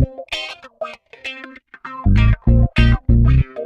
Thank you.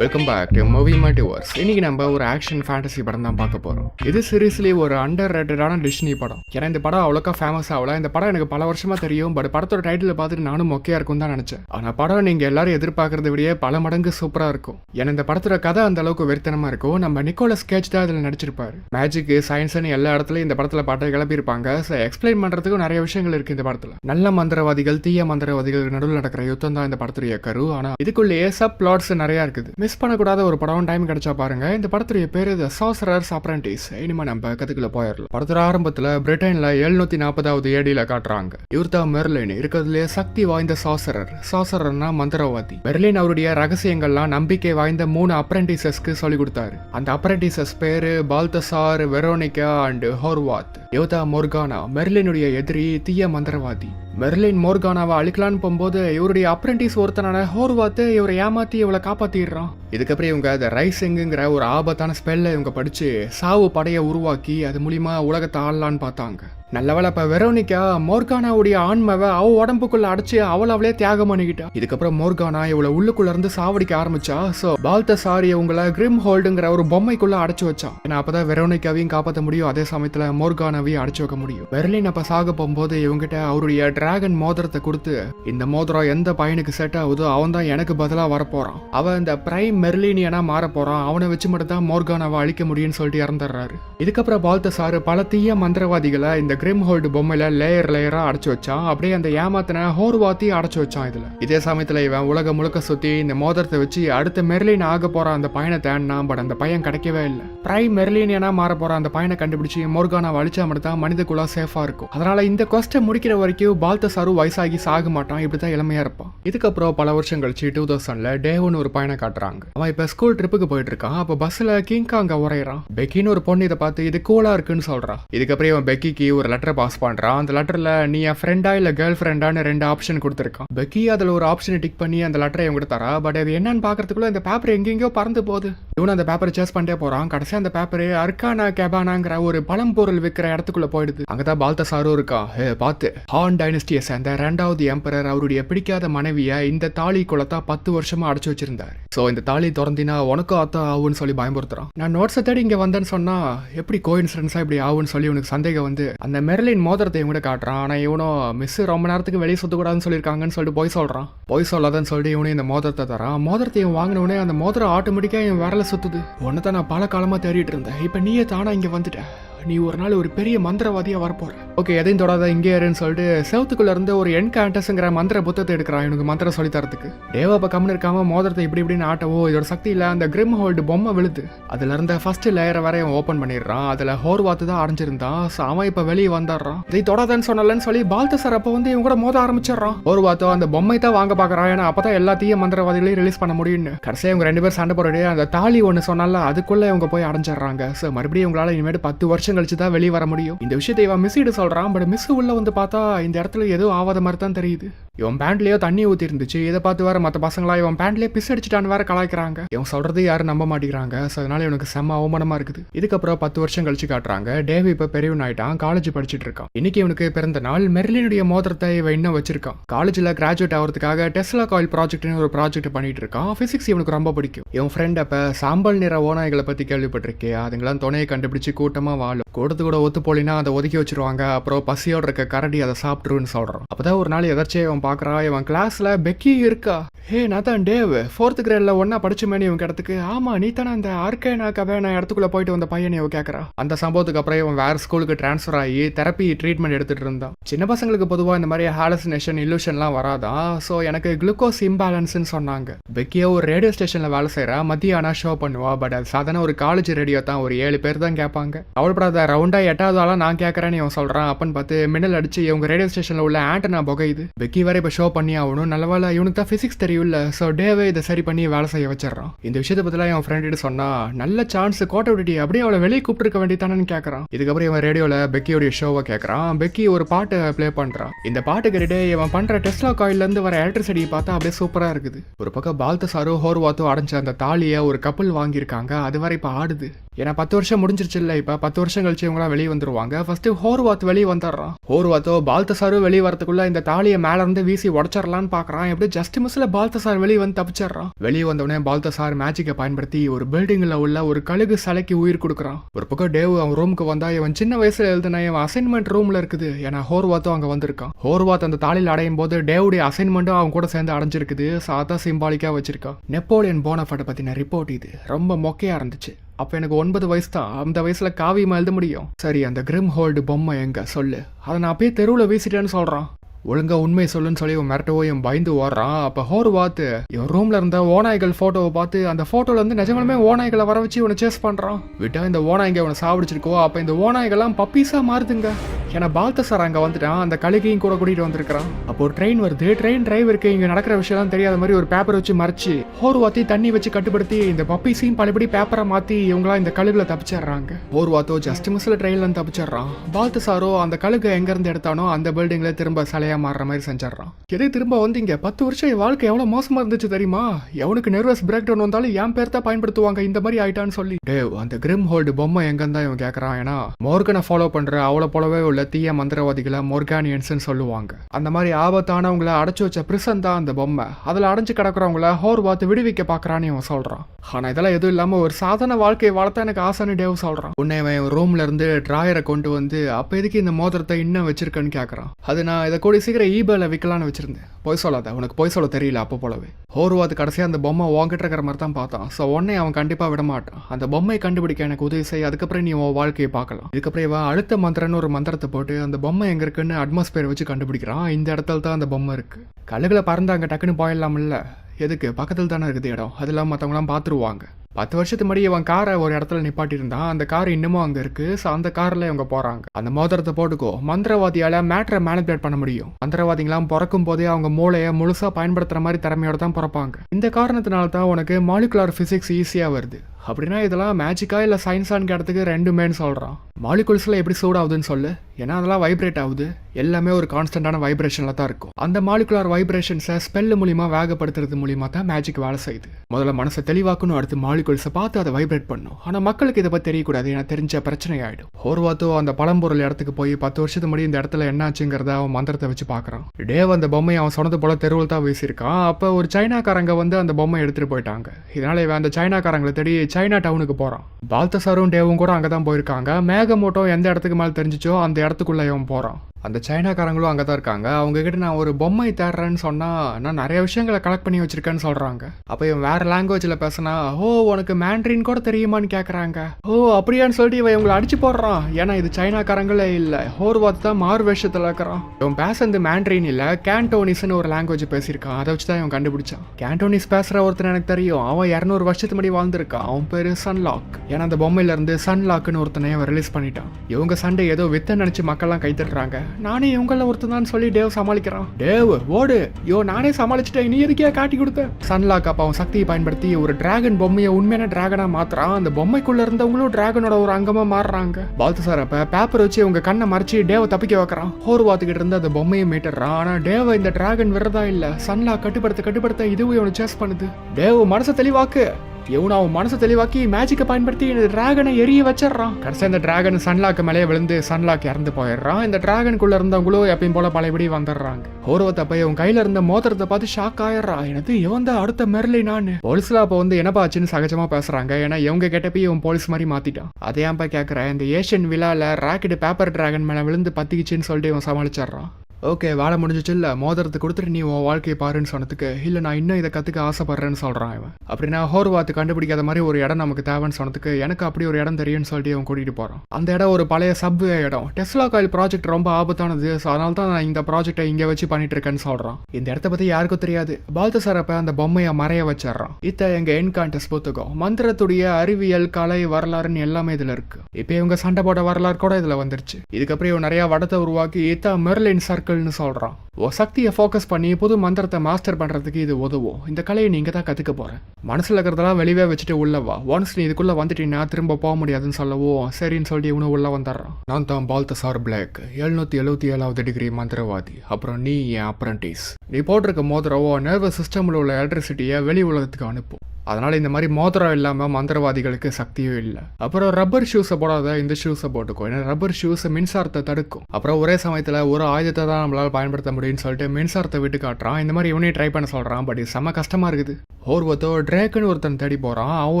Welcome back to movie multiverse இன்னைக்கு நம்ம ஒரு ஆக்ஷன் ஃபேண்டசி படம் தான் பார்க்க போகிறோம் இது சீரியஸ்லி ஒரு அண்டர் ரேட்டடான டிஸ்னி படம். ஏன்னா இந்த படம் அவ்வளோக்கா ஃபேமஸ் ஆகல. இந்த படம் எனக்கு பல வருஷமாக தெரியும். பட் படத்தோட டைட்டில் பார்த்துட்டு நானும் மொக்கையாக இருக்கும் தான் நினச்சேன். ஆனால் படம் நீங்கள் எல்லாரும் எதிர்பார்க்கறத விட பல மடங்கு சூப்பராக இருக்கும். ஏன்னா இந்த படத்தோட கதை அந்த அளவுக்கு வெறித்தனமாக இருக்கும். நம்ம நிக்கோலஸ் கேஜ் தான் இதில் நடிச்சிருப்பார். மேஜிக் சயின்ஸ்னு எல்லா இடத்துலையும் இந்த படத்தில் பாட்டை கிளப்பியிருப்பாங்க. ஸோ எக்ஸ்பிளைன் பண்ணுறதுக்கும் நிறைய விஷயங்கள் இருக்குது இந்த படத்தில். நல்ல மந்திரவாதிகள் தீய மந்திரவாதிகள் நடுவில் நடக்கிற யுத்தம் தான் இந்த படத்துடைய கரு. ஆனால் இதுக்குள்ளேயே சப் பிளாட்ஸ் நிறையா இருக்குது. மிஸ் பண்ணக்கூடாத ஒரு படம் டைம் கிடைச்சா பாருங்க. இந்த படத்துடைய பேர் த சாசரர்ஸ் அப்ரண்டிஸ் இனிமே நம்ம கத்துக்குள்ள போயிடலாம் படத்துல ஆரம்பத்துல பிரிட்டன்ல எழுநூத்தி நாற்பதாவது ஏடியில காட்டுறாங்க. இவர் தான் மெர்லின். இருக்கிறதுலே சக்தி வாய்ந்த சாசரர் சாசரர்னா மந்திரவாதி. மெர்லின் அவருடைய ரகசியங்கள்லாம் நம்பிக்கை வாய்ந்த மூணு அப்ரண்டிசஸ்க்கு சொல்லி கொடுத்தாரு. அந்த அப்ரண்டிசஸ் பேரு பால்தசார் வெரோனிகா அண்ட் ஹோர்வாத் யோதா மொர்கானா. மெர்லினுடைய எதிரி தீய மந்திரவாதி. மெர்லின் மோர்கானாவை அழிக்கலான்னு போகும்போது இவருடைய அப்ரண்டிஸ் ஒருத்தனான ஹோர்வாத்து இவரை ஏமாத்தி இவளை காப்பாத்திடுறான். இதுக்கப்புறம் இவங்க அந்த ரைசிங்குங்கிற ஒரு ஆபத்தான ஸ்பெல்ல இவங்க படிச்சு சாவு படையை உருவாக்கி அது மூலியமா உலகத்தை ஆளலான்னு பார்த்தாங்க. நல்லவேளை இப்போ வெரோனிக்கா மோர்கானாவுடைய ஆன்மாவை அவ உடம்புக்குள்ள அடைச்சி அவளை அவளே தியாகம் பண்ணிக்கிட்டா. இதுக்கப்புறம் மோர்கானா இவளை உள்ளுக்குள்ள இருந்து சாவடிக்க ஆரம்பிச்சா. ஸோ சோ பால்தசாரி இவங்கள கிரிம் ஹோல்டுங்கிற ஒரு பொம்மைக்குள்ள அடைச்சு வச்சான் ஏன்னா அப்பதான் வெரோனிக்காவையும் காப்பாற்ற முடியும். அதே சமயத்துல மோர்கானாவையும் அடைச்சு வைக்க முடியும். பெர்லின் அப்ப சாக போகும்போது இவங்கிட்ட அவருடைய டிராகன் மோதிரத்தை கொடுத்து இந்த மோதிரம் எந்த பையனுக்கு செட் ஆகுதோ அவன் தான் எனக்கு பதிலாக வரப்போறான். அவன் இந்த பிரைம் மெர்லினியனா மாற போறான். அவனை வச்சு மட்டும் தான் மோர்கானாவை அழிக்க முடியும்னு சொல்லிட்டு இறந்துடுறாரு. இதுக்கப்புறம் பால்தசாரு பல தீய மந்திரவாதிகளை இந்த கிரிம் ஹோல்டு பொம்மையில லேயர் லேயரா அடைச்சு வச்சான். அப்படியே அந்த ஏமாத்தின ஹோர்வாத்தி அடைச்சு வச்சான் இதுல. இதே சமயத்துல இவன் உலகம் முழுக்க சுத்தி இந்த மோதிரத்தை வச்சு அடுத்த மெர்லின் ஆக போற அந்த பயணத்தை நான் பட் அந்த பையன் கிடைக்கவே இல்லை. பிரைம் மெர்லினியனா மாற போற அந்த பையனை கண்டுபிடிச்சு மோர்கானாவை வலிச்சா மட்டும் தான் மனித குலா சேஃபா இருக்கும். அதனால இந்த கொஸ்டை முடிக்கிற வரைக்கும் பால்தசாரு வயசாகி சாக மாட்டான் இப்படிதான் இளமையா இருப்பான். இதுக்கப்புறம் பல வருஷம் கழிச்சு டூ தௌசண்ட்ல டேவன் ஒரு பையனை காட்டுறாங்க. அவன் இப்ப ஸ்கூல் ட்ரிப்புக்கு போயிட்டு இருக்கான். அப்ப பஸ்ல கிங்காங்க உரையறான் பெக்கின்னு ஒரு பொண்ணு இதை பார்த்து இது கூலா இருக்குன்னு சொல்றான் இதுக்கப்புறம் இவன் பெக்கிக்கு ஒரு லெட்டரை பாஸ் பண்ணுறான் அந்த லெட்டரில் நீ என் ஃப்ரெண்டா இல்லை கேர்ள் ஃப்ரெண்டான்னு ரெண்டு ஆப்ஷன் கொடுத்துருக்கான். பெக்கி அதுல ஒரு ஆப்ஷனை டிக் பண்ணி அந்த லெட்டரை இவங்க தரா. பட் அது என்னன்னு பார்க்கறதுக்குள்ள இந்த பேப்பர் எங்கெங்கயோ பறந்து போகுது. இவன் அந்த பேப்பரை சேஸ் பண்ணிட்டே போறான். கடைசியா அந்த பேப்பர் அர்கானா கேபானாங்கிற ஒரு பழம்பொருள் விற்கிற இடத்துக்குள்ள போயிடுது. அங்கதான் பால்தசாரும் இருக்கான் ஹே பார்த்து ஹான் டைனஸ்டியை சேர்ந்த ரெண்டாவது எம்பரர் அவருடைய பிடிக்காத மனைவியை இந்த தாலி குளத்தா பத்து வருஷமா அடைச்சு வச்சிருந்தார். சோ இந்த தாலி திறந்தினா உனக்கும் அத்தா ஆகும்னு சொல்லி பயமுறுத்துறான். நான் நோட்ஸை தேடி இங்க வந்தேன்னு சொன்னா எப்படி கோயின்சிடன்ஸா இப்படி ஆகும்னு சொல்லி உனக்கு சந்தேகம் வந்து அந்த மெர்லின் மோதிரத்தை இவங்க காட்டுறான். ஆனால் இவனும் மிஸ் ரொம்ப நேரத்துக்கு வெளியே சுற்றக்கூடாதுன்னு சொல்லியிருக்காங்கன்னு சொல்லிட்டு போய் சொல்கிறான் போய் சொல்லாதன்னு சொல்லிட்டு இவனே இந்த மோதிரத்தை தரான். மோதிரத்தை இவன் வாங்கினவனே அந்த மோதிரம் ஆட்டோமேட்டிக்காக என் விரல சுற்றுது ஒன்னு தான் நான் பல காலமாக தேடிட்டு இருந்தேன். இப்போ நீயே தானா இங்கே வந்துட்டேன் நீ ஒரு நாள் ஒரு பெரிய மந்திரவாதியாக வரப்போற. ஓகே எதையும் தொடாத இங்கே இருன்னு சொல்லிட்டு செவத்துக்குள்ள இருந்து ஒரு என்கான்டஸ்ங்கிற மந்திர புத்தத்தை எடுக்கிறான் எனக்கு மந்திரம் சொல்லி தரத்துக்கு. தேவா இப்ப கம்னு இருக்காம மோதிரத்தை இப்படி இப்படின்னு ஆட்டவோ இதோட சக்தி அந்த கிரிம் ஹோல்டு பொம்மை விழுது. அதுல இருந்த ஃபர்ஸ்ட் லேயரை வரையும் ஓப்பன் பண்ணிடுறான். அதுல ஹோர்வாத்து தான் அடைஞ்சிருந்தான். ஸோ அவன் இப்போ வெளியே வந்துடுறான். இதை தொடாதன்னு சொன்னலன்னு சொல்லி பால்தசார் அப்போ வந்து இவங்க கூட மோத ஆரம்பிச்சிடுறான். ஹோர்வாத்தோ அந்த பொம்மை தான் வாங்க பார்க்குறான் ஏன்னா அப்பதான் எல்லா தீய மந்திரவாதிகளையும் ரிலீஸ் பண்ண முடியும்னு. கடைசியாக இவங்க ரெண்டு பேரும் சண்டை போடுறே அந்த தாலி ஒன்று சொன்னால அதுக்குள்ளே இவங்க போய் அடைஞ்சிடுறாங்க. ஸோ மறுபடியும் இவங்களால இனிமேட்டு பத்து வருஷம் கழிச்சு தான் வெளியே வர முடியும். இந்த விஷயத்தை இவன் மிஸ்ஸிட்டு சொல்றான். பட் மிஸ் உள்ள வந்து பார்த்தா இந்த இடத்துல எதுவும் ஆவாத மாதிரி தான் தெரியுது. இவன் பேண்ட்லயோ தண்ணி ஊத்தி இருந்துச்சு இதை பார்த்து வேற மற்ற பசங்களா இவன் பேண்ட்லயே பிஸ் அடிச்சுட்டான்னு வேற கலாய்க்கிறாங்க. இவன் சொல்றது யாரும் நம்ப மாட்டேங்கிறாங்க. ஸோ அதனால இவனுக்கு செம்ம அவமானமா இருக்குது. இதுக்கப்புறம் பத்து வருஷம் கழிச்சு காட்டுறாங்க. டேவி இப்ப பெரியவன் ஆயிட்டான். காலேஜ் படிச்சிட்டு இருக்கான். இன்னைக்கு இவனுக்கு பிறந்த நாள் மெர்லினுடைய மோதிரத்தை இவன் இன்னும் வச்சிருக்கான். காலேஜ்ல கிராஜுவேட் ஆகிறதுக்காக டெஸ்லா காயில் ப்ராஜெக்ட்னு ஒரு ப்ராஜெக்ட் பண்ணிட்டு இருக்கான். பிசிக்ஸ் இவனுக்கு ரொம்ப பிடிக்கும். இவன் ஃப்ரெண்ட் அப்ப சாம்பல் நிற ஓநாய்களை பத்தி கேள்விப்பட்டிருக்கே அதுங்களாம் துணையை கண்டுபிடிச்சு கூட்டமா வாழும். கூட்டத்து கூட ஒத்து போலினா அதை ஒதுக்கி வச்சிருவாங்க. அப்புறம் பசியோட இருக்க கரடி அதை சாப்பிட்டுருன்னு சொல்றான். அப்பதான் ஒரு நாள் எதாச்சும் இவன் பாக்குறான். இவன் கிளாஸ்ல பெக்கி இருக்கா? ஹே நான் தான் டேவ் ஃபோர்த் கிரேட்ல ஒன்னா படிச்சுமேனு இவன் இடத்துக்கு ஆமா நீ தானே அந்த ஆர்கேனா கவேனா இடத்துக்குள்ள போயிட்டு வந்த பையனை இவன் கேக்குறா. அந்த சம்பவத்துக்கு அப்புறம் இவன் வேற ஸ்கூலுக்கு டிரான்ஸ்ஃபர் ஆகி தெரப்பி ட்ரீட்மெண்ட் எடுத்துட்டு இருந்தான். சின்ன பசங்களுக்கு பொதுவா இந்த மாதிரி ஹாலசினேஷன் இல்லூஷன்லாம் வராதான் ஸோ எனக்கு குளுக்கோஸ் இம்பேலன்ஸ்னு சொன்னாங்க. பெக்கியா ஒரு ரேடியோ ஸ்டேஷன்ல வேலை செய்யறா மத்திய ஆனா ஷோ பண்ணுவா. பட் அது சாதாரண ஒரு காலேஜ் ரேடியோ தான். ஒரு ஏழு பேர் தான் கேட்பாங்க. அதை ரவுண்டாக எட்டாவது ஆளாக நான் கேட்குறேன்னு இவன் சொல்கிறான் அப்பன்னு பார்த்து மின்னல் அடிச்சு இவங்க ரேடியோ ஸ்டேஷனில் உள்ள ஆண்டனா புகையுது. பெக்கி வரை இப்போ ஷோ பண்ணி ஆகணும். நல்லவேல இவனுக்கு தான் ஃபிசிக்ஸ் தெரியும்ல. ஸோ டேவே இதை சரி பண்ணி வேலை செய்ய வச்சிடறான். இந்த விஷயத்தை பற்றிலாம் என் ஃப்ரெண்ட் சொன்னா நல்ல சான்ஸ் கோட்டை விட்டுட்டி அப்படியே அவளை வெளியே கூப்பிட்டுருக்க வேண்டியதானு கேட்குறான் இதுக்கப்புறம் இவன் ரேடியோவில் பெக்கியோடைய ஷோவை கேட்கறான் பெக்கி ஒரு பாட்டை ப்ளே பண்ணுறான் இந்த பாட்டு கேட்டுட்டு இவன் பண்ணுற டெஸ்லா காயிலேருந்து வர எலக்ட்ரிசிட்டி பார்த்தா அப்படியே சூப்பராக இருக்குது. ஒரு பக்கம் பால்தசாரோ ஹோர்வாத்தோ அடைஞ்ச அந்த தாலியை ஒரு கப்பல் வாங்கியிருக்காங்க. அது வரை இப்போ ஆடுது. ஏன்னா பத்து வருஷம் முடிஞ்சிருச்சு இல்லை இப்போ பத்து வருஷம் கழிச்சு இவங்களாம் வெளியே வந்துருவாங்க. ஃபர்ஸ்ட் ஹோர்வாத் வெளியே வந்துடுறான். ஹோர்வாத்தோ பால்தசாரும் வெளியே வரதுக்குள்ள இந்த தாலியை மேல இருந்து வீசி உடச்சிடலான்னு பார்க்கறான் எப்படி ஜஸ்ட் மிஸ்ல பால்தசார் வெளியே வந்து தப்பிச்சிடுறான். வெளியே வந்தவொடனே பால்தசார் மேஜிக்கை பயன்படுத்தி ஒரு பில்டிங்ல உள்ள ஒரு கழுகு சிலைக்கு உயிர் கொடுக்குறான். ஒரு பக்கம் டேவ் அவன் ரூமுக்கு வந்தா இவன் சின்ன வயசுல எழுதுன இவன் அசைன்மெண்ட் ரூம்ல இருக்குது. ஏன்னா ஹோர்வாத்தும் அங்க வந்திருக்கான். ஹோர்வாத் அந்த தாலியில் அடையும் போது டேவுடைய அசைன்மெண்ட்டும் அவன் கூட சேர்ந்து அடைஞ்சிருக்குது. சாதா சிம்பாலிக்கா வச்சிருக்கான். நெப்போலியன் போனஃபட்டை பத்தின ரிப்போர்ட் இது. ரொம்ப மொக்கையா இருந்துச்சு. அப்போ எனக்கு ஒன்பது வயசு தான் அந்த வயசுல காவியமாக எழுத முடியும்? சரி அந்த கிரிம் ஹோல்டு பொம்மை எங்க? சொல்லு. அதை நான் அப்படியே தெருவில் வீசிட்டேன்னு சொல்றான். ஒழுங்கா உண்மை சொல்லுன்னு சொல்லி இவன் மிரட்டவோ என் பயந்து ஓடுறான். அப்போ ஹோர் பார்த்து இவன் ரூமில் இருந்த ஓநாய்கள் ஃபோட்டோவை பார்த்து அந்த போட்டோல இருந்து நிஜமாலுமே ஓநாய்களை வர வச்சு இவனை சேஸ் பண்ணுறான் விட்டா இந்த ஓநாய்ங்க இவனை சாப்பிடிச்சிருக்கோ அப்போ இந்த ஓநாய்கள்லாம் பப்பீஸாக மாறுதுங்க. ஏன்னா பால்தசார் அங்கே வந்துட்டான். அந்த கழுகையும் கூட கூட்டிகிட்டு வந்திருக்கிறான். அப்போ ஒரு ட்ரெயின் வருது ட்ரெயின் டிரைவருக்கு இங்கே நடக்கிற விஷயம்லாம் தெரியாத மாதிரி ஒரு பேப்பர் வச்சு மறைச்சு ஹோர் வாத்தி தண்ணி வச்சு கட்டுப்படுத்தி இந்த பப்பீஸையும் பலபடி பேப்பரை மாற்றி இவங்களாம் இந்த கழுகுல தப்பிச்சிடுறாங்க. ஹோர் வாத்தோ ஜஸ்ட் மிஸ்ல ட்ரெயினில் தப்பிச்சிடுறான். பால்தசாரோ அந்த கழுகு எங்கேருந்து எடுத்தானோ அந்த பில்டிங்கில் திரும்ப சிலையா மாறுற மாதிரி செஞ்சிடறான். எதை திரும்ப வந்து இங்கே பத்து வருஷம் என் வாழ்க்கை எவ்வளவு மோசமா இருந்துச்சு தெரியுமா? எவனுக்கு நர்வஸ் பிரேக் டவுன் வந்தாலும் என் பேர் தான் பயன்படுத்துவாங்க இந்த மாதிரி ஆயிட்டான்னு சொல்லி. டேவ் அந்த கிரிம் ஹோல்டு பொம்மை எங்கன்னு தான் இவன் கேட்கறான் ஏன்னா மோர்கனை ஃபாலோ பண்ற அவ்வளோ போலவே உள்ள தீய மந்திரவாதிகளை மோர்கானியன்ஸ்னு சொல்லுவாங்க. அந்த மாதிரி ஆபத்தானவங்களை அடைச்சு வச்ச பிரிசன் தான் அந்த பொம்மை. அதுல அடைஞ்சு கிடக்குறவங்கள ஹோர் பார்த்து விடுவிக்க பாக்குறான்னு இவன் சொல்றான். ஆனா இதெல்லாம் எதுவும் இல்லாம ஒரு சாதாரண வாழ்க்கையை வளர்த்தா எனக்கு ஆசைன்னு டேவ் சொல்றான். உன்னை இவன் ரூம்ல இருந்து ட்ராயரை கொண்டு வந்து அப்போ எதுக்கு இந்த மோதிரத்தை இன்னும் வச்சிருக்கேன்னு கேட்குறான் அது நான் இதை கூட சீக்கிரம் ஈபேல விற்கலான்னு வச்சிருந்தேன். பொய் சொல்லாத உனக்கு பொய் சொல்ல தெரியல அப்போ போலவே. ஹோர்வா அது கடைசியாக அந்த பொம்மை வாங்கிட்டு இருக்கிற மாதிரி தான் பார்த்தான். ஸோ உன்னை அவன் கண்டிப்பாக விட மாட்டான். அந்த பொம்மையை கண்டுபிடிக்க எனக்கு உதவி செய் அதுக்கப்புறம் நீ உன் வாழ்க்கையை பார்க்கலாம். இதுக்கப்புறம் இவன் அழுத்த மந்திரன்னு ஒரு மந்திரத்தை போட்டு அந்த பொம்மை எங்க இருக்குன்னு அட்மாஸ்பியர் வச்சு கண்டுபிடிக்கிறான். இந்த இடத்துல தான் அந்த பொம்மை இருக்கு. கழுகுல பறந்து அங்கே டக்குன்னு போயிடலாம்ல. எதுக்கு? பக்கத்தில் தானே இருக்குது இடம். அது மற்றவங்களாம் பார்த்துருவாங்க. பத்து வருஷத்துக்கு முன்னாடி இவன் காரை ஒரு இடத்துல நிப்பாட்டியிருந்தான் அந்த கார் இன்னமும் அங்கே இருக்கு. ஸோ அந்த காரில் இவங்க போகிறாங்க அந்த மோதிரத்தை போட்டுக்கோ. மந்திரவாதியால் மேட்ரை மேனிபுலேட் பண்ண முடியும். மந்திரவாதிங்களாம் பிறக்கும் போதே அவங்க மூளையை முழுசாக பயன்படுத்துகிற மாதிரி திறமையோட தான் பிறப்பாங்க. இந்த காரணத்தினால தான் உனக்கு மாலிகுலர் ஃபிசிக்ஸ் ஈஸியாக வருது. அப்படின்னா இதெல்லாம் மேஜிக்கா இல்லை சயின்ஸான்னு கேட்டதுக்கு ரெண்டுமேன்னு சொல்கிறான் மாலிகுல்ஸில் எப்படி சூடாகுதுன்னு சொல்லு. ஏன்னா அதெல்லாம் வைப்ரேட் ஆகுது. எல்லாமே ஒரு கான்ஸ்டன்டான வைப்ரேஷனில் தான் இருக்கும். அந்த மாலிகுலர் வைப்ரேஷன்ஸை ஸ்பெல் மூலிமா வேகப்படுத்துறது மூலிமா தான் மேஜிக் வேலை செய்யுது. முதல்ல மனசை தெளிவாக்கணும் அடுத்து மாலிகுல்ஸை பார்த்து அதை வைப்ரேட் பண்ணும். ஆனால் மக்களுக்கு இதை பற்றி தெரியக்கூடாது. ஏன்னா தெரிஞ்ச பிரச்சனை ஆகிடும் ஹோர்வாத்தோ அந்த பழம்பொருள் இடத்துக்கு போய் பத்து வருஷத்துக்கு முன்னாடி இந்த இடத்துல என்னாச்சுங்கிறத அவன் மந்திரத்தை வச்சு பார்க்குறான். டேவ் அந்த பொம்மையை அவன் சொன்னது போல தெருவில் தான் வீசியிருக்கான். அப்போ ஒரு சைனாக்காரங்க வந்து அந்த பொம்மை எடுத்துகிட்டு போயிட்டாங்க. இதனால இவன் அந்த சைனாக்காரங்களை தேடி சைனா டவுனுக்கு போகிறான் பால்தசாரும் டேவும் கூட அங்கே தான் போயிருக்காங்க. மேகமோட்டோ எந்த இடத்துக்கு மேலே தெரிஞ்சிச்சோ அந்த இடத்துக்குள்ளே இவன் போகிறான் அந்த சைனாக்காரங்களும் அங்கே தான் இருக்காங்க. அவங்கக்கிட்ட நான் ஒரு பொம்மை தேடுறேன்னு சொன்னால் நான் நிறைய விஷயங்களை கலெக்ட் பண்ணி வச்சுருக்கேன்னு சொல்கிறாங்க அப்போ இவன் வேறு லாங்குவேஜில் பேசினா ஓ உனக்கு மேண்ட்ரின் கூட தெரியுமான்னு கேட்குறாங்க ஓ அப்படியான்னு சொல்லிட்டு இவன் இவங்களை அடிச்சு போடுறான். ஏன்னா இது சைனாக்காரங்களே இல்லை. ஹோர்வாத் தான் மாறு வேஷத்தில் இருக்கிறான். இவன் பேசுறது மேண்ட்ரின் இல்லை கேண்டோனிஸ்னு ஒரு லாங்குவேஜ் பேசியிருக்கான். அதை வச்சு தான் இவன் கண்டுபிடிச்சான். கேண்டோனிஸ் பேசுகிற ஒருத்தன் எனக்கு தெரியும். அவன் இரநூறு வருஷத்துக்கு முன்னாடி வாழ்ந்திருக்கான். அவன் பேர் சன்லாக் ஏன்னா அந்த பொம்மையிலேருந்து சன்லாக்னு ஒருத்தனை அவன் ரிலீஸ் பண்ணிட்டான். இவங்க சண்டை ஏதோ வித்த நினச்சி மக்கள்லாம் கைத்தட்டுறாங்க. நானே இவங்கள ஒருத்தன் தான் சொல்லி டேவ் சமாளிக்கிறான். டேவ் ஓடு. யோ நானே சமாளிச்சிட்டேன். நீ எதுக்கே காட்டி கொடுத்த? சன்லாக் அப்ப அவன் சக்தியை பயன்படுத்தி ஒரு டிராகன் பொம்மையை உண்மையான டிராகனா மாத்துறான். அந்த பொம்மைக்குள்ள இருந்தவங்களும் டிராகனோட ஒரு அங்கமா மாறுறாங்க. பால்தசார் அப்ப பேப்பர் வச்சு உங்க கண்ணை மறைச்சு டேவ தப்பிக்க வைக்கிறான். ஹோர்வாத்துக்கிட்ட இருந்து அந்த பொம்மையை மீட்டுறான். ஆனா டேவ இந்த டிராகன் விரதா இல்ல. சன்லாக் கட்டுப்படுத்த கட்டுப்படுத்த இதுவும் இவனை சேஸ் பண்ணுது. டேவ் மனசை தெளிவாக்கு. இவன் அவன் மனசை தெளிவாக்கி மேஜிக்கை பயன்படுத்தி இந்த டிராகனை எரிய வச்சிடறான். கடைசி இந்த டிராகன் சன்லாக்கு மேலே விழுந்து சன்லாக் இறந்து போயிடுறான். இந்த டிராகனுக்குள்ள இருந்தவங்களும் எப்பயும் போல பழையபடி வந்துடுறாங்க. ஓரவத்தை போய் அவன் கையில இருந்த மோதிரத்தை பார்த்து ஷாக் ஆயிடுறான் எனக்கு இவன் தான் அடுத்த மெர்லி நான் போலீஸ்ல அப்போ வந்து என்னப்பா ஆச்சுன்னு சகஜமா பேசுறாங்க. ஏன்னா இவங்க கேட்டப்ப இவன் போலீஸ் மாதிரி மாத்திட்டான். அதை போய் கேட்கறேன் இந்த ஏஷியன் விழால ராக்கெட் பேப்பர் டிராகன் மேல விழுந்து பத்திக்கிச்சுன்னு சொல்லிட்டு இவன் சமாளிச்சிடுறான். ஓகே வேலை முடிஞ்சிச்சு இல்லை மோதிரத்தை கொடுத்துட்டு நீ உன் வாழ்க்கையை பாருன்னு சொன்னதுக்கு இல்லை நான் இன்னும் இதை கற்றுக்க ஆசைப்படுறேன்னு சொல்கிறான் இவன். அப்படின்னா ஹோர்வாத்து கண்டுபிடிக்காத மாதிரி ஒரு இடம் நமக்கு தேவைன்னு சொன்னதுக்கு எனக்கு அப்படி ஒரு இடம் தெரியும்னு சொல்லிட்டு அவன் கூட்டிகிட்டு போகிறான் அந்த இடம் ஒரு பழைய சப்வே இடம். டெஸ்லா காயில் ப்ராஜெக்ட் ரொம்ப ஆபத்தானது ஸோ அதனால தான் நான் இந்த ப்ராஜெக்டை இங்கே வச்சு பண்ணிட்டு இருக்கேன்னு சொல்கிறான் இந்த இடத்த பற்றி யாருக்கும் தெரியாது. பால்தசார் அப்ப அந்த பொம்மையை மறைய வச்சிடுறான். இத்த எங்கள் என்கான்டஸ் புத்தகம் மந்திரத்துடைய அறிவியல் கலை வரலாறுன்னு எல்லாமே இதில் இருக்குது இப்போ இவங்க சண்டை போட்ட வரலாறு கூட இதில் வந்துருச்சு. இதுக்கப்புறம் இவன் நிறையா வடத்தை உருவாக்கி இத்த மெர்லின் பொருட்கள்னு சொல்கிறான் ஓ சக்தியை ஃபோக்கஸ் பண்ணி புது மந்திரத்தை மாஸ்டர் பண்ணுறதுக்கு இது உதவும். இந்த கலையை நீங்கள் தான் கற்றுக்க போகிறேன் மனசில் இருக்கிறதெல்லாம் வெளியே வச்சுட்டு உள்ளவா ஒன்ஸ் நீ இதுக்குள்ளே வந்துட்டீங்கன்னா திரும்ப போக முடியாதுன்னு சொல்லவும் சரின்னு சொல்லி இவனு உள்ளே வந்துடுறான். நான் தான் பால்தசார் பிளாக் எழுநூற்றி எழுபத்தி ஏழாவது டிகிரி மந்திரவாதி. அப்புறம் நீ என் அப்ரண்டிஸ் நீ போட்டிருக்க மோதிரவோ நர்வஸ் சிஸ்டமில் உள்ள எலக்ட்ரிசிட்டியை வெளி உலகத்துக்கு அனுப்பும். அதனால் இந்த மாதிரி மோதிரம் இல்லாமல் மந்திரவாதிகளுக்கு சக்தியும் இல்லை. அப்புறம் ரப்பர் ஷூஸை போடாத இந்த ஷூஸை போட்டுக்கோ. ஏன்னா ரப்பர் ஷூஸ் மின்சாரத்தை தடுக்கும். அப்புறம் ஒரே சமயத்தில் ஒரு ஆயுதத்தை தான் நம்மளால் பயன்படுத்த முடியும்னு சொல்லிட்டு மின்சாரத்தை விட்டு காட்டுறான். இந்த மாதிரி இவனையும் ட்ரை பண்ண சொல்கிறான் பட் இது செம்ம கஷ்டமாக இருக்குது. ஒருவத்தோ ட்ரேக்குன்னு ஒருத்தன் தேடி போகிறான் அவன்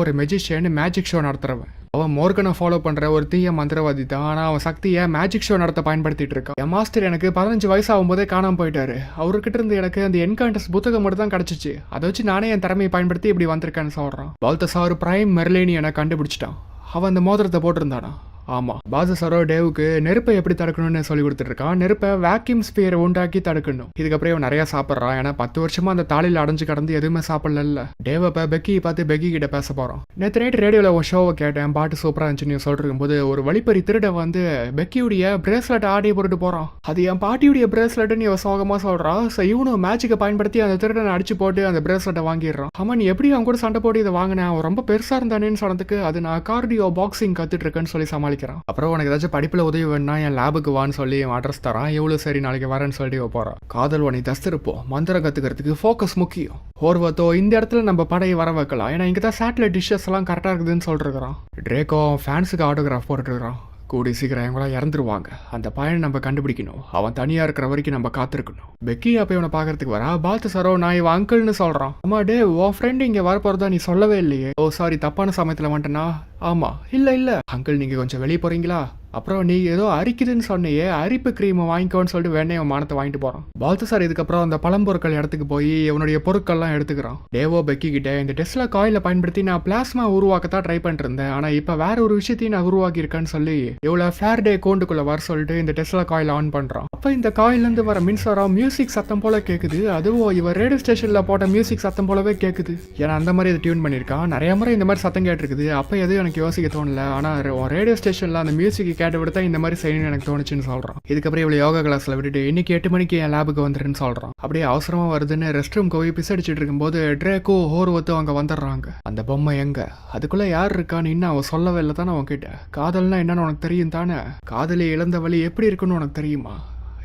ஒரு மெஜிஷியன் மேஜிக் ஷோ நடத்துறவன். அவன் மோர்கனை ஃபாலோ பண்ணுற ஒரு தீய மந்திரவாதி தான். ஆனால் அவன் சக்தியை மேஜிக் ஷோ நடத்த பயன்படுத்திட்டு இருக்கான். என் மாஸ்டர் எனக்கு பதினஞ்சு வயசு ஆகும்போதே காணாமல் போயிட்டாரு. அவர்கிட்ட இருந்து எனக்கு அந்த என்கவுண்டர்ஸ் புத்தகம் மட்டும் தான் கிடச்சிச்சு. அதை வச்சு நானே என் திறமையை பயன்படுத்தி இப்படி வந்திருக்கேன்னு சொல்கிறான் பால்தசார் பிரைம் மெர்லேனி என கண்டுபிடிச்சிட்டான். அவன் அந்த மோதிரத்தை போட்டிருந்தானா? ஆமா. பாசசரோ டேவுக்கு நெருப்பை எப்படி தடுக்கணும்னு சொல்லி கொடுத்துட்டு இருக்கான் நெருப்பை வேக்யூம் ஸ்பியரை உண்டாக்கி தடுக்கணும். இதுக்கப்புறம் இவன் நிறையா சாப்பிட்றான் ஏன்னா பத்து வருஷமா அந்த தாளியில் அடைஞ்சு கடந்து எதுவுமே சாப்பிடல டேவை இப்போ பெக்கி பார்த்து பெக்கி கிட்ட பேச போகிறோம் நேற்று நைட் ரேடியோவில் ஒரு ஷோவை கேட்டேன். பாட்டு சூப்பராக இருந்துச்சுன்னு சொல்லிருக்கும் போது ஒரு வழிப்பறி திருட வந்து பெக்கியுடைய பிரேஸ்லெட் ஆடி போட்டுட்டு போகிறான் அது என் பாட்டியுடைய பிரேஸ்லெட்னு இவன் சோகமாக சொல்கிறான் ஸோ இவனும் மேட்சுக்கு பயன்படுத்தி அந்த திருடனை அடிச்சு போட்டு அந்த பிரேஸ்லெட்டை வாங்கிடுறான். ஆமா நீ எப்படி அவன் கூட சண்டை போட்டு இதை வாங்கினேன் அவன் ரொம்ப பெருசாக இருந்தானேன்னு சொன்னதுக்கு அது நான் கார்டியோ பாக்ஸிங் கற்றுட்டு இருக்கேன்னு சொல்லி சமாளிக்கிறான் அப்புறம் உனக்கு ஏதாச்சும் படிப்புல உதவி வேணும்னா என் லேபுக்கு வான்னு சொல்லி அட்ரஸ் தரான். எவ்வளவு சரி நாளைக்கு வரேன்னு சொல்லிட்டு போறான் காதல் உனி தஸ்திருப்போம் மந்திரம் கத்துக்கிறதுக்கு ஃபோக்கஸ் முக்கியம். ஓர்வத்தோ இந்த இடத்துல நம்ம படையை வர வைக்கலாம். ஏன்னா இங்கே தான் சேட்டலைட் டிஷ்ஷஸ் எல்லாம் கரெக்டா இருக்குதுன்னு சொல்லிருக்கிறான் ட்ரேக்கோ ஃபேன்ஸுக்கு ஆட்டோகிராஃப் போட்டுருக்கிறான் கூடி சீக்கிரம் இவங்களாம் இறந்துருவாங்க. அந்த பையனை நம்ம கண்டுபிடிக்கணும். அவன் தனியா இருக்கிற வரைக்கும் நம்ம காத்திருக்கணும். பெக்கி அப்போ இவனை பாக்குறதுக்கு வரா பாத்து சரோ நான் இவன் அங்கிள்னு சொல்றான். அம்மா டே உன் ஃப்ரெண்டு இங்க வரப்போகிறதா நீ சொல்லவே இல்லையே. ஓ சாரி தப்பான சமயத்துல வந்துட்டனா? ஆமா. இல்ல இல்ல. அங்கிள் நீங்க கொஞ்சம் வெளியே போறீங்களா? அப்புறம் நீ ஏதோ அரிக்குதுன்னு சொன்னியே அரிப்பு க்ரீம் வாங்கிக்கோன்னு சொல்லிட்டு வேணே அவன் மானத்தை வாங்கிட்டு போறான். பால்த்து சார் இதுக்கப்புறம் அந்த பழம்பொருட்கள் இடத்துக்கு போய் இவனுடைய பொருட்கள்லாம் எடுத்துக்கிறான். டேவோ பெக்கி கிட்ட இந்த டெஸ்ட்ல காயில பயன்படுத்தி நான் பிளாஸ்மா உருவாக்கத்தான் ட்ரை பண்ணிருந்தேன். ஆனால் ஆனா இப்ப வேற ஒரு விஷயத்தையும் நான் உருவாக்கியிருக்கேன்னு சொல்லி இவ்வளவு ஃபேர் டே கோண்டுக்குள்ள வர சொல்லிட்டு இந்த டெஸ்ட்ல காயில் ஆன் பண்றான். அப்ப இந்த காயில இருந்து வர மின்சாரம் மியூசிக் சத்தம் போல கேக்குது. அதுவும் இவர் ரேடியோ ஸ்டேஷன்ல போட்ட மியூசிக் சத்தம் போலவே கேக்குது. ஏன்னா அந்த மாதிரி இதை டியூன் பண்ணியிருக்கான். நிறைய முறை இந்த மாதிரி சத்தம் கேட்டிருக்குது. அப்ப எதுவும் எனக்கு யோசிக்க தோணல. ஆனா ரேடியோ ஸ்டேஷன்ல அந்த மியூசிக் கேட்டு விட்டு இந்த மாதிரி செய்யணும்னு எனக்கு தோணுச்சுன்னு சொல்கிறான் இதுக்கப்புறம் இவ்வளோ யோகா கிளாஸில் விட்டுட்டு இன்னைக்கு எட்டு மணிக்கு என் லேபுக்கு வந்துருன்னு சொல்கிறான் அப்படியே அவசரமாக வருதுன்னு ரெஸ்ட் ரூம் போய் பிசடிச்சிட்டு இருக்கும்போது ட்ரேக்கோ ஹோர்வத்தும் அங்கே வந்துடுறாங்க. அந்த பொம்மை எங்கே? அதுக்குள்ளே யார் இருக்கான்னு இன்னும் அவன் சொல்லவே இல்லை தானே அவன் கிட்ட காதல்னா என்னன்னு உனக்கு தெரியும் தானே? காதலி இழந்த வழி எப்படி இருக்குன்னு உனக்கு தெரியுமா?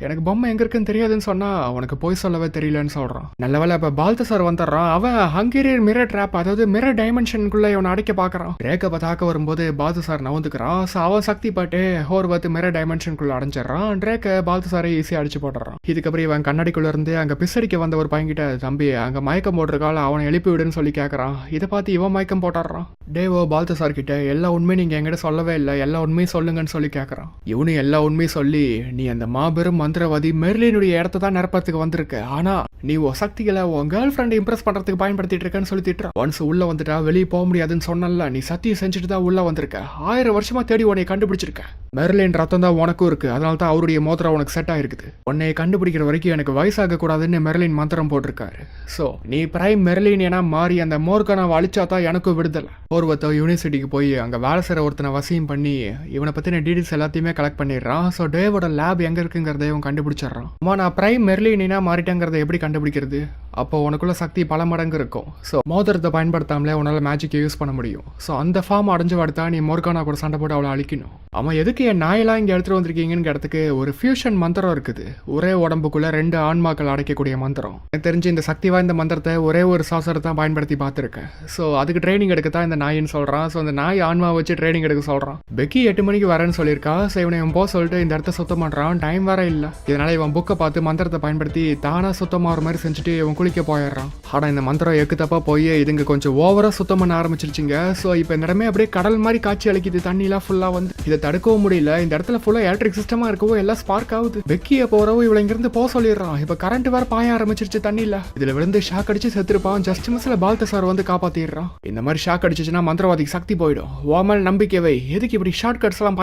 எனக்கு பொம்மை எங்க இருக்குன்னு தெரியாதுன்னு சொன்னா அவனுக்கு போய் சொல்லவே தெரியலன்னு சொல்றான். நல்ல வேலை இப்ப பால்த சார் வந்துடுறான். அவன் ஹங்கேரியர் மிரர் ட்ராப் அதாவது மிரர் டைமென்ஷனுக்குள்ள இவனை அடைக்க பாக்குறான் ரேக்கப்ப தாக்க வரும்போது பால்த சார் நவந்துக்கிறான். சோ அவன் சக்தி பாட்டு ஹோர் பார்த்து மிரர் டைமென்ஷனுக்குள்ள அடைஞ்சிடறான். ரேக்க பால்த சாரை ஈஸியா அடிச்சு போட்டுறான் இதுக்கப்புறம் இவன் கண்ணாடிக்குள்ள இருந்து அங்க பிசடிக்க வந்த ஒரு பையன்கிட்ட தம்பி அங்க மயக்கம் போட்டிருக்கால அவனை எழுப்பி விடுன்னு சொல்லி கேக்குறான். இதை பார்த்து இவன் மயக்கம் போட்டுறான் டேவோ பால்த சார் கிட்ட எல்லா உண்மையும் நீங்க என்கிட்ட சொல்லவே இல்லை. எல்லா உண்மையும் சொல்லுங்கன்னு சொல்லி கேக்குறான். இவனு எல்லா உண்மையும் சொல்லி நீ அந்த மாபெரும் மந்திரவாதி மெர்லினுடைய இடத்த தான் நிரப்பத்துக்கு வந்திருக்க. ஆனா நீ உன் சக்திகளை உன் கேர்ள் ஃப்ரெண்டை இம்ப்ரெஸ் பண்றதுக்கு பயன்படுத்திட்டு இருக்கேன்னு சொல்லி திட்டுறான் ஒன்ஸ் உள்ள வந்துட்டா வெளியே போக முடியாதுன்னு சொன்னல நீ சத்தியம் செஞ்சுட்டு தான் உள்ள வந்திருக்க. ஆயிரம் வருஷமா தேடி உன்னை கண்டுபிடிச்சிருக்கேன் மெர்லின் ரத்தம் தான் உனக்கும் இருக்குது அதனால தான் அவருடைய மோதிரம் உனக்கு செட் ஆகிருக்குது உன்னை கண்டுபிடிக்கிற வரைக்கும் எனக்கு வயசாக கூடாதுன்னு மெர்லின் மந்திரம் போட்டிருக்காரு. ஸோ நீ பிரைம் மெர்லின் என மாறி அந்த மோர்கனாவை அழிச்சா தான் எனக்கும் விடுதலை. ஒருவத்த யூனிவர்சிட்டிக்கு போய் அங்கே வேலை செய்கிற ஒருத்தனை வசியம் பண்ணி இவனை பற்றின டீடெயில்ஸ் எல்லாத்தையுமே கலெக்ட் பண்ணிடுறான். ஸோ டேவோட லேப் எங்கே இருக்குங்கிறத இவன் கண்டுபிடிச்சிடுறான். அம்மா நான் பிரைம் மெர்லினா மாறிட்டேங்கிறத எப்படி கண்டுபிடிக்கிறது? அப்போ உனக்குள்ள சக்தி பல மடங்கு இருக்கும். ஸோ மோதிரத்தை பயன்படுத்தாமலே உன்னால மேஜிக்கை யூஸ் பண்ண முடியும். ஸோ அந்த ஃபார்ம் அடைஞ்சு வாடுத்தா நீ மோர்கானா கூட சண்டை போட்டு அவளை அழிக்கணும். அவன் எதுக்கு என் நாயெல்லாம் இங்கே எடுத்துட்டு வந்திருக்கீங்கன்னு இடத்துக்கு ஒரு ஃபியூஷன் மந்திரம் இருக்குது. ஒரே உடம்புக்குள்ள ரெண்டு ஆன்மாக்கள் அடைக்கக்கூடிய மந்திரம். எனக்கு தெரிஞ்சு இந்த சக்தி வாய்ந்த மந்திரத்தை ஒரே ஒரு சாசரை தான் பயன்படுத்தி பார்த்துருக்கேன். ஸோ அதுக்கு ட்ரைனிங் எடுக்க தான் இந்த நாயின்னு சொல்கிறான் ஸோ அந்த நாய் ஆன்மா வச்சு ட்ரைனிங் எடுக்க சொல்கிறான் பெக்கி எட்டு மணிக்கு வரேன்னு சொல்லியிருக்கா. ஸோ இவனை இவன் போ சொல்லிட்டு இந்த இடத்த சுத்தம் பண்ணுறான் டைம் வேற இல்லை. இதனால் இவன் புக்கை பார்த்து மந்திரத்தை பயன்படுத்தி தானாக சுத்தமாகிற மாதிரி செஞ்சுட்டு இவன் குளிக்க போயிடுறான் ஆனால் இந்த மந்திரம் எக்கு தப்பா போய் இதுங்க கொஞ்சம் ஓவராக சுத்தம் பண்ண ஆரம்பிச்சிருச்சுங்க. ஸோ இப்போ இந்த இடமே அப்படியே கடல் மாதிரி காட்சி அளிக்குது. தண்ணிலாம் ஃபுல்லாக வந்து இதை தடுக்கவும் முடியல. இந்த இடத்துல ஃபுல்லாக எலக்ட்ரிக் சிஸ்டமாக இருக்கவோ எல்லாம் ஸ்பார்க் ஆகுது. வெக்கியை போகிறவோ இவ்வளோ இங்கிருந்து போக சொல்லிடுறான். இப்போ கரண்ட் வேறு பாய ஆரம்பிச்சிருச்சு தண்ணியில். இதில் விழுந்து ஷாக் அடிச்சு செத்துருப்பான். ஜஸ்ட் மிஸ்ல பால்த சார் வந்து காப்பாற்றிடுறான் இந்த மாதிரி ஷாக் அடிச்சிச்சுன்னா மந்திரவாதிக்கு சக்தி போயிடும். ஓமல் நம்பிக்கைவை எதுக்கு இப்படி ஷார்ட் கட்ஸ் எல்லாம்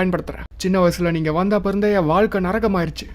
சின்ன வயசில் நீங்கள் வந்த பிறந்தே என் வாழ்க்கை நரகமாயிருச்சு.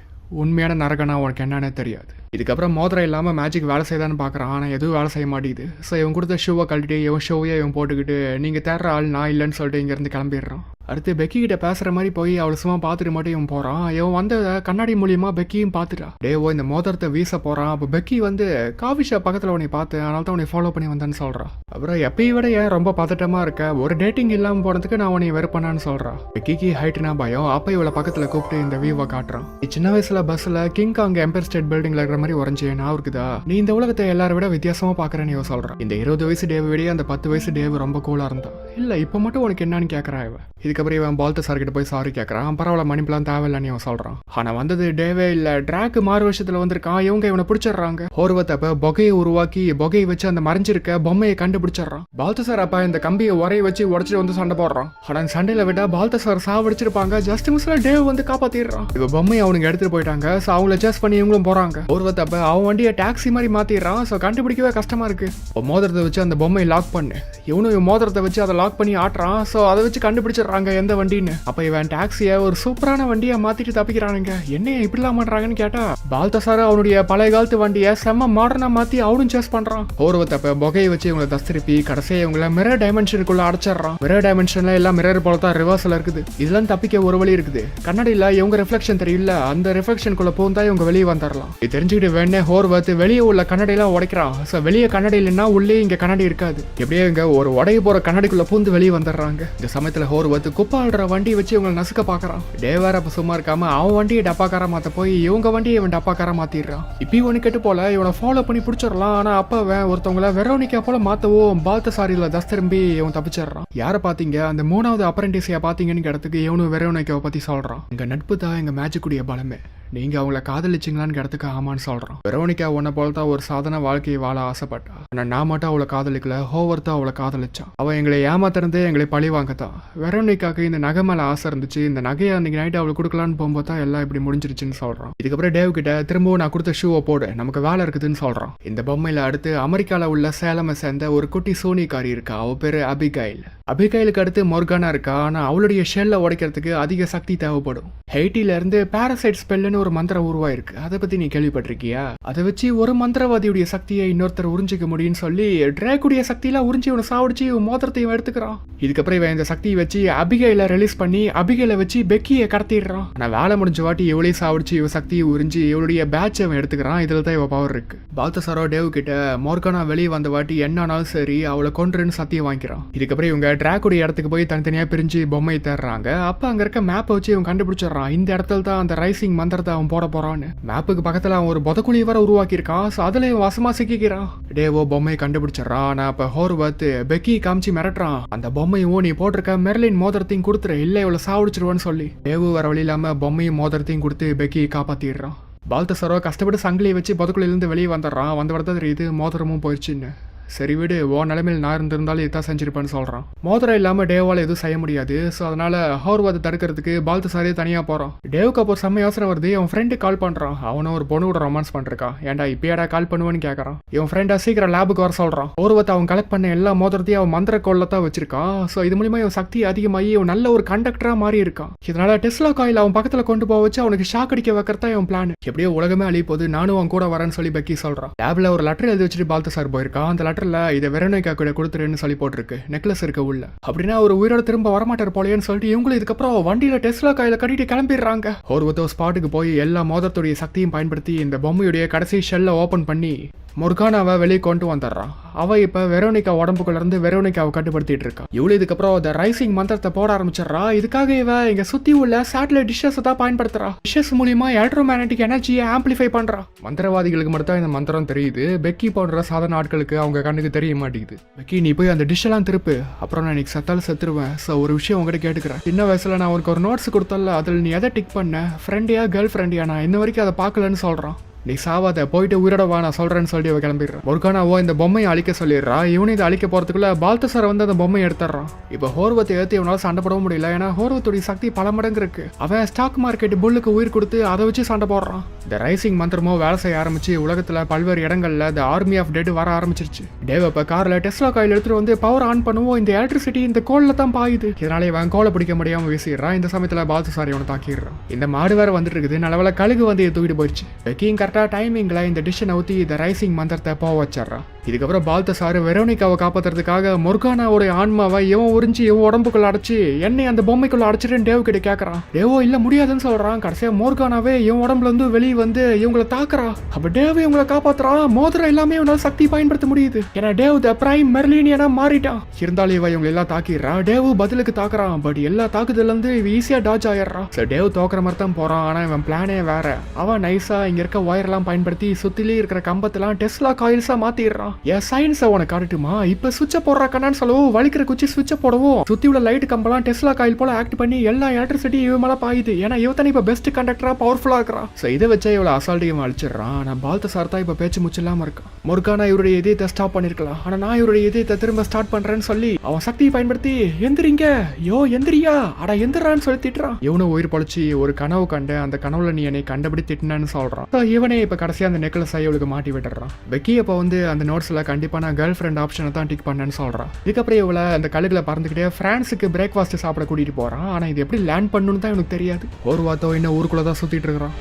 உண்மையான நரகனா உனக்கு என்னன்னே தெரியாது. இதுக்கப்புறம் மோதிரம் இல்லாமல் மேஜிக் வேலை செய்தான்னு பார்க்குறான் ஆனால் எதுவும் வேலை செய்ய மாட்டேங்குது. ஸோ இவன் கொடுத்த ஷூவை கழட்டிட்டு இவன் ஷோவையே இவன் போட்டுக்கிட்டு நீங்கள் தேடுற ஆள் நான் இல்லைன்னு சொல்லிட்டு இங்கேருந்து கிளம்பிடுறான். அடுத்து பெக்கி கிட்ட பேசுற மாதிரி போய் அவளை சும்மா பார்த்துட்டு மட்டும் இவன் போறான். இவன் வந்த கண்ணாடி மூலியமா பெக்கியும் பார்த்துட்டா. டேவோ இந்த மோதிரத்தை வீச போறான். அப்போ பெக்கி வந்து காஃபி ஷாப் பக்கத்தில் உன்னை பார்த்து அதனால தான் உன்னை ஃபாலோ பண்ணி வந்தேன்னு சொல்றான் அப்புறம் எப்பயும் விட ஏன் ரொம்ப பதட்டமா இருக்க? ஒரு டேட்டிங் இல்லாம போனதுக்கு நான் உன்னை வெறுப்பனான்னு சொல்றான் பெக்கிக்கு ஹைட்னா பயம். அப்ப இவளை பக்கத்துல கூப்பிட்டு இந்த வியூவை காட்டுறான். சின்ன வயசுல பஸ்ல கிங் காங் எம்பர் ஸ்டேட் பில்டிங்ல இருக்கிற மாதிரி உறைஞ்சே நான் இருக்குதா? நீ இந்த உலகத்தை எல்லாரை விட வித்தியாசமா பாக்குறேன்னு இவ சொல்றான் இந்த இருபது வயசு டேவை விட அந்த பத்து வயசு டேவ் ரொம்ப கூலா இருந்தான். இல்ல இப்ப மட்டும் உனக்கு என்னன்னு கேக்குறா இவன் இதுக்கப்புறம் இவன் பால்த்த சார் கிட்ட போய் சாரி கேட்கறான் பரவாயில்ல மணிப்பெல்லாம் தேவையில்லன்னு இவன் சொல்றான். ஆனா வந்தது டேவே இல்ல. டிராக் மாறு வருஷத்துல வந்திருக்கான். இவங்க இவனை பிடிச்சிடுறாங்க. ஹோர்வத் பொகையை உருவாக்கி பொகையை வச்சு அந்த மறைஞ்சிருக்க பொம்மையை கண்டுபிடிச்சிடுறான். பால்த்த சார் அப்ப இந்த கம்பியை உரைய வச்சு உடச்சிட்டு வந்து சண்டை போடுறான். ஆனா அந்த சண்டையில விட்டா பால்த்த சார் சாவடிச்சிருப்பாங்க. ஜஸ்ட் மிஸ்ல டேவ் வந்து காப்பாத்திடுறான். இவ பொம்மையை அவனுக்கு எடுத்துட்டு போயிட்டாங்க. அவங்கள ஜஸ்ட் பண்ணி இவங்களும் போறாங்க. ஹோர்வத் அப்ப அவன் வண்டியை டாக்ஸி மாதிரி மாத்திடுறான். ஸோ கண்டுபிடிக்கவே கஷ்டமா இருக்கு. இப்போ மோதிரத்தை வச்சு அந்த பொம்மையை லாக் பண்ணு. இவனும் இவன் மோதிரத்தை வச்சு அதை லாக் பண்ணி ஆட்டுறான். ஸோ அதை வச்சு கண்டுபிடிச்சிடுறாங்க எந்த வண்டின்னு. அப்போ இவன் டாக்ஸியை ஒரு சூப்பரான வண்டியை மாத்திட்டு தப்பிக்கிறானுங்க. என்ன இப்படிலாம் பண்றாங்கன்னு கேட்டா பால்தசார் அவனுடைய பழைய காலத்து வண்டியை செம்ம மாடர்னா மாத்தி அவனும் சேஸ் பண்றான். ஓர்வத்தை அப்ப புகையை வச்சு இவங்களை தஸ்திருப்பி கடைசியை இவங்கள மிரர் டைமென்ஷனுக்குள்ள அடைச்சிடுறான். மிரர் டைமென்ஷன்ல எல்லாம் மிரர் போல தான் ரிவர்ஸ்ல இருக்குது. இதெல்லாம் தப்பிக்க ஒரு வழி இருக்குது. கண்ணாடியில் இவங்க ரிஃப்ளெக்ஷன் தெரியல அந்த ரிஃப்ளெக்ஷனுக்குள்ள போந்தா இவங்க வெளியே வந்துடலாம். இது தெரிஞ்சு வேணே ஹோர்வத் வெளியே உள்ள கண்ணாடியெல்லாம் உடைக்கிறான். ஸோ வெளியே கண்ணாடி இல்லைன்னா உள்ளே இங்கே கண்ணாடி இருக்காது. எப்படியே இங்கே ஒரு உடைய போகிற கண்ணாடிக்குள்ளே பூந்து வெளியே வந்துடுறாங்க. இந்த சமயத்தில் ஹோர்வத் குப்பாடுற வண்டி வச்சு இவங்களை நசுக்க பார்க்குறான். டேவார அப்போ சும்மா இருக்காம அவன் வண்டியை டப்பாக்கார மாற்ற போய் இவங்க வண்டியை இவன் டப்பாக்கார மாற்றிடுறான் இப்பயும் ஒன்று கெட்டு போல இவனை ஃபாலோ பண்ணி பிடிச்சிடலாம். ஆனால் அப்போ அவன் ஒருத்தவங்கள வெரோனிக்கா போல மாற்றவும் பால்த்த சாரியில் தஸ் திரும்பி இவன் தப்பிச்சிடுறான். யாரை பார்த்தீங்க அந்த மூணாவது அப்ரண்டிஸையை பார்த்தீங்கன்னு இடத்துக்கு இவனும் வெரோனிக்காவை பற்றி சொல்கிறான் எங்கள் நட்பு தான் எங்கள் மேஜிக்குடைய பலமே. நீங்க அவங்கள காதலிச்சிங்களான்னு கிடத்துக்கு ஆமான்னு சொல்றான் வெரோனிக்கா உன்னை போல தான் ஒரு சாதன வாழ்க்கையை வாழ ஆசைப்பட்டா. ஆனால் நான் மட்டும் அவளை காதலிக்கல. ஹோவர் தான் அவளை காதலிச்சான். அவள் எங்களை ஏமாத்திருந்தே எங்களை பழி வாங்கத்தான். வெரோனிக்காக்கு இந்த நகை மேல ஆசை இருந்துச்சு. இந்த நகையை அன்னைக்கு நைட் அவளுக்கு கொடுக்கலான்னு போகும்போது தான் எல்லாம் இப்படி முடிஞ்சிருச்சுன்னு சொல்றான் இதுக்கப்புறம் டேவ் கிட்ட திரும்பவும் நான் கொடுத்த ஷூவை போடு. நமக்கு வேலை இருக்குதுன்னு சொல்றான் இந்த பொம்மையில அடுத்து அமெரிக்காவில் உள்ள சேலமை சேர்ந்த ஒரு குட்டி சோனிக்காரி இருக்கா. அவள் பேரு அபிகைல். அபிகாயிலுக்கு அடுத்து மொர்கானா இருக்கா. ஆனா அவளுடைய ஷெல்லை உடைக்கிறதுக்கு அதிக சக்தி தேவைப்படும். ஹெய்ட்டில இருந்து பேரசைட் ஸ்பெல்லுன்னு ஒரு மந்திரம் உருவாயிருக்கு. அதை பத்தி நீ கேள்விப்பட்டிருக்கியா? அதை வச்சு ஒரு மந்திரவாதியுடைய சக்தியை இன்னொருத்தர் உறிஞ்சிக்க முடியும்னு சொல்லி ட்ரேக்குடைய சக்தியெல்லாம் உறிஞ்சி இவனை சாவடிச்சு இவன் மோதிரத்தையும் எடுத்துக்கிறான். இதுக்கப்புறம் இவன் இந்த சக்தியை வச்சு அபிகையில ரிலீஸ் பண்ணி அபிகையில வச்சு பெக்கியை கடத்திடுறான். ஆனா வேலை முடிஞ்ச வாட்டி இவளையும் சாவடிச்சு இவ சக்தியை உறிஞ்சி இவளுடைய பேட்ச் அவன் எடுத்துக்கிறான். இதுல தான் இவ பவர் இருக்கு. பால்தசாரோ டேவ் கிட்ட மோர்கானா வெளியே வந்த வாட்டி என்னனாலும் சரி அவளை கொன்றுன்னு சத்தியம் வாங்கிக்கிறான். இதுக்கப்புறம் இவங்க ட்ராக்குடைய இடத்துக்கு போய் தனித்தனியா பிரிஞ்சு பொம்மை தேடுறாங்க. அப்ப அங்க இருக்க மேப்பை வச்சு இவன் கண்டுபிடிச்சிடுறான். இந்த இடத்துல தான் அந்த ரைசிங் மந்திரத்தை அவன் போட போறான்னு. மேப்புக்கு பக்கத்துல அவன் ஒரு புதக்குழி வர உருவாக்கியிருக்கான். ஸோ அதுல இவன் வசமா சிக்கிக்கிறான். டேவோ பொம்மையை கண்டுபிடிச்சிடுறான் ஆனா ஹோர் ஹோர்வத் பெக்கி காமிச்சு மிரட்டுறான். அந்த பொம்மையும் நீ போட்டிருக்க மெர்லின் மோதிரத்தையும் கொடுத்துரு. இல்ல இவ்வளவு சாவடிச்சிருவான்னு சொல்லி. டேவு வர வழி இல்லாம பொம்மையும் மோதிரத்தையும் கொடுத்து பெக்கியை காப்பாத்திடுறான். பால்தசரோ கஷ்டப்பட்டு சங்கிலியை வச்சு புதக்குழியிலேருந்து வெளியே வந்துடுறான். வந்த வரதான் தெரியுது மோதிரமும் போயிடுச்சுன்னு சரி விடு ஓ நிலைமையில் நான் இருந்திருந்தாலும் இதான் செஞ்சிருப்பேன்னு சொல்கிறான் மோதிரம் இல்லாமல் டேவால் எதுவும் செய்ய முடியாது. ஸோ அதனால் ஹோர்வாதை தடுக்கிறதுக்கு பால்த்து சாரே தனியாக போகிறான் டேவுக்கு அப்போ செம்ம யோசனை வருது. அவன் ஃப்ரெண்டு கால் பண்ணுறான் அவனும் ஒரு பொண்ணு கூட ரொமான்ஸ் பண்ணிருக்கான் ஏன்டா இப்பயாடா கால் பண்ணுவேன்னு கேட்குறான் இவன் ஃப்ரெண்டா சீக்கிரம் லேபுக்கு வர சொல்கிறான் ஹோர்வத்தை அவன் கலெக்ட் பண்ண எல்லா மோதிரத்தையும் அவன் மந்திர கோலில் தான் வச்சிருக்கான். ஸோ இது மூலியமாக இவன் சக்தி அதிகமாகி இவன் நல்ல ஒரு கண்டக்டராக மாறி இருக்கான். இதனால டெஸ்லா காயில் அவன் பக்கத்தில் கொண்டு போக வச்சு அவனுக்கு ஷாக் அடிக்க வைக்கிறதா இவன் பிளான் எப்படியோ உலகமே அழிய போது நானும் அவன் கூட வரேன்னு சொல்லி பெக்கி சொல்கிறான் லேபில் ஒரு லெட்டர் எழுதி வச்சுட்டு பால்த்த சார் போயிருக்கான். அந்த லெட்டர் லெட்டர்ல இதை வெரோனிகா கூட கொடுத்துருன்னு சொல்லி போட்டிருக்கு. நெக்லஸ் இருக்க உள்ள. அப்படின்னா ஒரு உயிரோட திரும்ப வரமாட்டார் போலையேன்னு சொல்லிட்டு இவங்களும் இதுக்கப்புறம் வண்டியில டெஸ்லா காயில கட்டிட்டு கிளம்பிடுறாங்க. ஒரு ஸ்பாட்டுக்கு போய் எல்லா மோதிரத்துடைய சக்தியும் பயன்படுத்தி இந்த பொம்மையுடைய கடைசி ஷெல்லை ஓபன் பண்ணி மொர்கானாவை வெளியே கொண்டு வந்துடுறான் அவ இப்ப வெரோனிகா உடம்புக்குள்ள இருந்து வெரோனிகாவை கட்டுப்படுத்திட்டு இருக்கா. இவ்வளோ இதுக்கப்புறம் இந்த ரைசிங் மந்திரத்தை போட ஆரம்பிச்சிடறா. இதுக்காக இவ இங்க சுத்தி உள்ள சேட்டலைட் டிஷ்ஷஸ் தான் பயன்படுத்துறா. டிஷ்ஷஸ் மூலியமா எலக்ட்ரோமேக்னட்டிக் எனர்ஜியை ஆம்பிளிஃபை பண்றா. மந்திரவாதிகளுக்கு மட்டும் தான் இந்த மந்திரம் தெரியுது. பெக்கி போன்ற சாதாரண ஆட்களுக்கு அவங்க கண்ணுக்கு தெரிய மாட்டேங்குது. பெக்கி நீ போய் அந்த டிஷ் எல்லாம் திருப்பு. அப்புறம் நான் இன்னைக்கு சத்தால செத்துருவேன். ஸோ ஒரு விஷயம் உங்ககிட்ட கேட்டுக்கிறேன். சின்ன வயசுல நான் உனக்கு ஒரு நோட்ஸ் கொடுத்தல அதில் நீ எதை டிக் பண்ண? ஃப்ரெண்டியா கேர்ள் ஃப்ரெண்டியா நான் இன்ன வரைக்கும் அதை பார்க்கலன்னு சொல்றான். நீ சாவாத போயிட்டு உயிரோட வா நான் சொல்கிறேன்னு சொல்லி அவ கிளம்பிடுறான் ஒருக்கானாவோ இந்த பொம்மையை அழிக்க சொல்லிடுறா. இவனு இதை அழிக்க போகிறதுக்குள்ளே பால்தசாரை வந்து அந்த பொம்மையை எடுத்துடுறான். இப்போ ஹோர்வத்தை ஏற்றி இவனால் சண்டை போடவும் முடியல. ஏன்னா ஹோர்வத்துடைய சக்தி பல மடங்கு இருக்கு. அவன் ஸ்டாக் மார்க்கெட் புல்லுக்கு உயிர் கொடுத்து அதை வச்சு சண்டை போடுறான். இந்த ரைசிங் மந்திரமோ வேலை செய்ய ஆரம்பிச்சு உலகத்தில் பல்வேறு இடங்களில் இந்த ஆர்மி ஆஃப் டெட் வர ஆரம்பிச்சிருச்சு. டேவ் இப்போ காரில் டெஸ்லா காயில் எடுத்துகிட்டு வந்து பவர் ஆன் பண்ணுவோம். இந்த எலக்ட்ரிசிட்டி இந்த கோலில் தான் பாயுது. இதனால இவன் கோலை பிடிக்க முடியாமல் வீசிடுறான். இந்த சமயத்தில் பால்தசாரி அவனை தாக்கிடுறான். இந்த மாடு வேற வந்துட்டு இருக்குது. நல்ல கழுகு வந்து தூக்கிட்டு போயிடுச்சு. பெக்கியும் கரெக்டாக டைமிங்கில் இந்த டிஷ்ஷை ஊற்றி இந்த ரைசிங் மந்திரத்தை போக வச்சிடுறான். இதுக்கப்புறம் பால்த்த சாரு வெரோனிக்காவை காப்பாத்துறதுக்காக மொர்கானாவோட ஆன்மாவை இவன் உறிஞ்சி இவன் உடம்புக்குள்ள அடைச்சி என்னை அந்த பொம்மைக்குள்ள அடைச்சிட்டு டேவ் கிட்ட கேட்குறான் டேவோ இல்ல முடியாதுன்னு சொல்றான். கடைசியா மோர்கானாவே இவன் உடம்புல இருந்து வெளியே வந்து இவங்கள தாக்குறா. அப்ப டேவ் இவங்கள காப்பாத்துறான் மோதிரம் எல்லாமே இவனால சக்தி பயன்படுத்த முடியுது. ஏன்னா டேவ் த பிரைம் மெர்லினியனா மாறிட்டான். இருந்தாலும் இவன் இவங்க எல்லாம் தாக்கிடுறா. டேவ் பதிலுக்கு தாக்குறான். பட் எல்லா தாக்குதல்ல இருந்து இவன் ஈஸியா டாஜ் ஆயிடுறான். சரி டேவ் தோக்குற மாதிரி தான் போறான். ஆனா இவன் பிளானே வேற. அவன் நைஸா இங்க இருக்க ஒயர் எல்லாம் பயன்படுத்தி சுத்திலே இருக்கிற கம்பத்தெல்லாம் டெஸ்லா காயில்ஸா மாத்திடுறான். என் சயின்ஸை உனக்கு காட்டுமா இப்ப சுவிட்ச போடுற கண்ணான்னு சொல்லவும் வலிக்கிற குச்சி சுவிட்ச போடவும். சுத்தி உள்ள லைட் கம்பெல்லாம் டெஸ்லா காயில் போல ஆக்ட் பண்ணி எல்லா எலக்ட்ரிசிட்டி இவன் மேல பாயுது. ஏன்னா இவன் இப்ப பெஸ்ட் கண்டக்டரா பவர்ஃபுல்லா இருக்கிறான் சோ இதை வச்சா இவ்வளவு அசால்ட் இவன் அழிச்சிடுறான். ஆனா பால்த்த சார் தான் இப்ப பேச்சு முச்சில்லாம இருக்கான் முருகானா இவருடைய இதயத்தை ஸ்டாப் பண்ணிருக்கலாம். ஆனா நான் இவருடைய இதயத்தை திரும்ப ஸ்டார்ட் பண்றேன்னு சொல்லி அவன் சக்தியை பயன்படுத்தி எந்திரிங்க. யோ எந்திரியா. அட எந்திரான்னு சொல்லி திட்டுறான். இவனை உயிர் பழிச்சு ஒரு கனவு கண்டு அந்த கனவுல நீ என்னை கண்டபடி திட்டினான்னு சொல்றான். இவனே இப்ப கடைசியா அந்த நெக்லஸ் இவளுக்கு மாட்டி விட்டுறான் வெக்கி அப்ப வந்து அந்த நோட்ஸ்ல கண்டிப்பா நான் கேர்ள் ஃப்ரெண்ட் ஆப்ஷனை தான் டிக் பண்ணேன்னு சொல்கிறான் இதுக்கப்புறம் இவளை அந்த கழுகில் பறந்துக்கிட்டே ஃப்ரான்ஸுக்கு பிரேக்ஃபாஸ்ட் சாப்பிட கூட்டிகிட்டு போறான். ஆனால் இது எப்படி லேண்ட் பண்ணணும்னு தான் எனக்கு தெரியாது. ஒரு வார்த்தை இன்னும் ஊருக்குள்ளே தான் சுற்றிட்டு இருக்கிறான்.